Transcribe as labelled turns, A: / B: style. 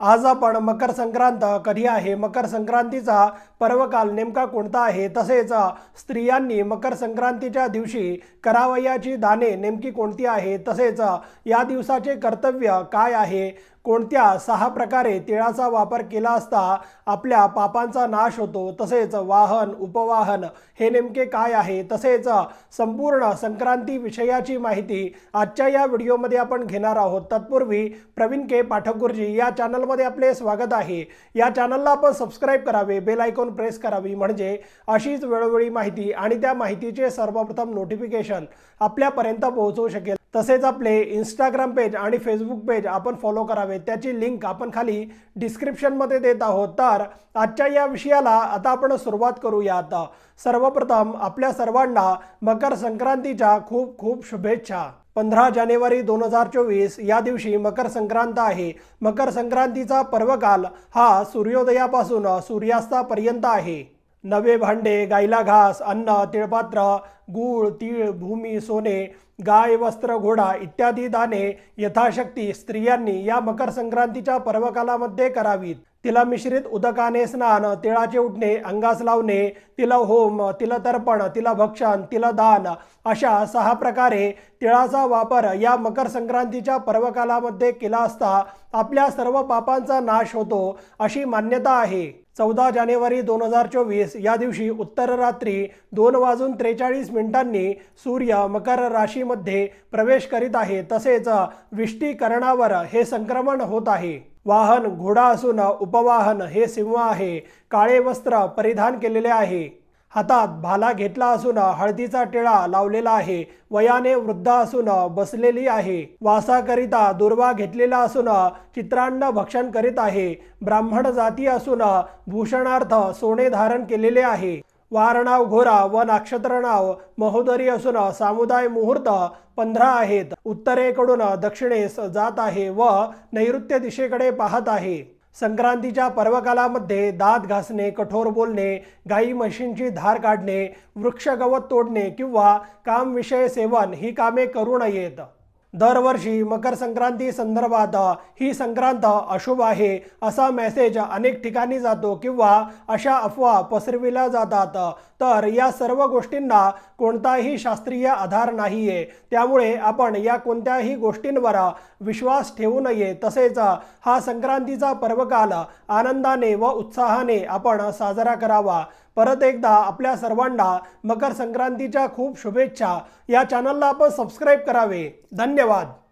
A: आज आपण मकर संक्रांत कधी आहे? मकर संक्रांतीचा पर्वकाल नेमका कोणता आहे? तसेच स्त्रियांनी मकर संक्रांतीच्या दिवशी करावयाची दाने नेमकी कोणती आहे तसेच या दिवसाचे कर्तव्य काय आहे? कोणत्या सहा प्रकारे तिळाचा वापर केला असता आपल्या पापांचा नाश होतो तसेच वाहन उपवाहन हे नेमके काय आहे? तसेच संपूर्ण संक्रांती विषयाची माहिती आजच्या या व्हिडिओमध्ये आपण घेणार आहोत. तत्पूर्वी प्रवीण के. पाठकगुरुजी या चॅनलमध्ये आपले स्वागत आहे. या चॅनलला आपण सबस्क्राईब करावे बेल आयकॉन प्रेस करावी म्हणजे अशीच वेळोवेळी माहिती आणि त्या माहितीचे सर्वप्रथम नोटिफिकेशन आपल्यापर्यंत पोहोचवू शकेल. तसेच आपले इंस्टाग्राम पेज आणि फेसबुक पेज आपण फॉलो करावे. त्याची लिंक आपण खाली डिस्क्रिप्शनमध्ये देत आहोत. तर आजच्या या विषयाला आता आपण सुरुवात करूयात सर्वप्रथम आपल्या सर्वांना मकर संक्रांतीच्या खूप खूप शुभेच्छा. पंधरा जानेवारी दोन हजार चोवीस या दिवशी मकर संक्रांत आहे. मकर संक्रांतीचा पर्वकाल हा सूर्योदयापासून सूर्यास्तापर्यंत आहे. नवे भांडे गाईला घास अन्न तिळपात्र गूळ तीळ भूमी सोने गाय वस्त्र घोडा इत्यादी दाने यथाशक्ती स्त्रियांनी या मकर संक्रांतीच्या पर्वकालामध्ये करावीत. तिला मिश्रित उदकाने स्नान तिळाचे उठणे अंगास लावणे तिला होम तिला तर्पण तिला भक्षण तिला दान अशा सहा प्रकारे तिळाचा वापर या मकर संक्रांतीच्या पर्वकालामध्ये केला असता आपल्या सर्व पापांचा नाश होतो अशी मान्यता आहे. चौदा जानेवारी दोन हजार चोवीस या दिवशी उत्तर रात्री दोन वाजून त्रेचाळीस मिनिटांनी सूर्य मकर राशीमध्ये प्रवेश करीत आहे. तसेच विष्टीकरणावर हे संक्रमण होत आहे. वाहन घोडा असून उपवाहन हे सिंह आहे. काळे वस्त्र परिधान केलेले आहे. हातात भाला घेतला असून हळदीचा टिळा लावलेला आहे. वयाने वृद्ध असून बसलेली आहे. वासाकरिता दुर्वा घेतलेला असून चित्रान्न भक्षण करीत आहे. ब्राह्मण जाती असून भूषणार्थ सोने धारण केलेले आहे. वारणाव घोरा व नक्षत्र नाव महोदरी असून सामुदाय मुहूर्त पंधरा आहेत. उत्तरेकडून दक्षिणेस जात आहे व नैऋत्य दिशेकडे पाहत आहे. संक्रांतीच्या पर्वकालामध्ये दात घासणे कठोर बोलणे गाई म्हशींची धार काढणे वृक्ष गवत तोडणे किंवा कामविषय सेवन ही कामे करू नयेत. दरवर्षी मकर संक्रांती संदर्भात ही संक्रांत अशुभ आहे असा मेसेज अनेक ठिकाणी जातो किंवा अशा अफवा पसरविल्या जातात. तर या सर्व गोष्टींना कोणताही शास्त्रीय आधार नाही आहे त्यामुळे आपण या कोणत्याही गोष्टींवर विश्वास ठेवू नये. तसेच हा संक्रांतीचा पर्वकाल आनंदाने व उत्साहाने आपण साजरा करावा. परत एकदा आपल्या सर्वांना मकर संक्रांतीच्या खूप शुभेच्छा. या चॅनलला आपण सबस्क्राईब करावे. धन्यवाद.